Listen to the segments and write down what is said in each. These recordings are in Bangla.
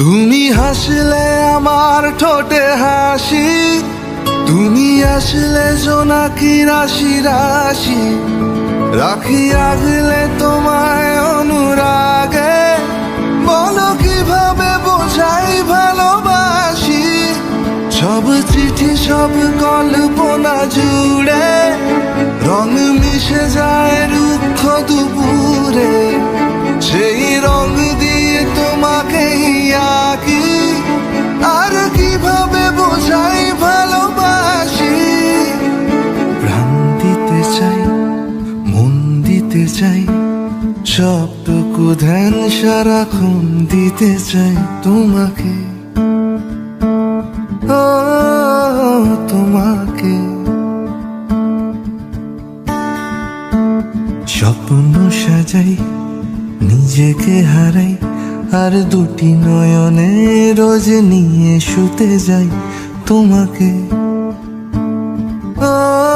তুমি হাসলে আমার ঠোঁটে হাসি, তুমি আসলে জোনাকি রাশি রাশি। রাখি আগলে তোমায় অনুরাগে, বলো কীভাবে বোঝাই ভালোবাসি। সব চিঠি, সব কল্পনা জুড়ে রং মিশে যায়। চাই। সবটুকু ধ্যান সারাক্ষণ দিতে চাই তোমাকে। তোমাকে। স্বপ্ন সাজাই, নিজেকে হারাই, আর দুটি নয়নে রোজ নিয়ে শুতে যাই তোমাকে। ও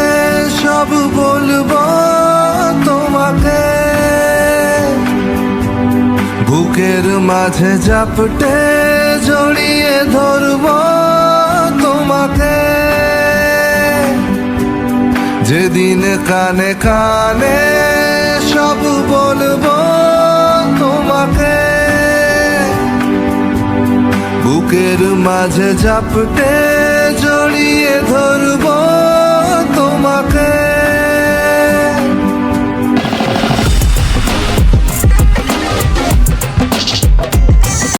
সব বলব তোমাকে। বুকের মাঝে জাপটে জড়িয়ে ধরবো তোমাকে। যেদিন কানে কানে সব বলব তোমাকে। বুকের মাঝে জাপটে জড়িয়ে ধরবো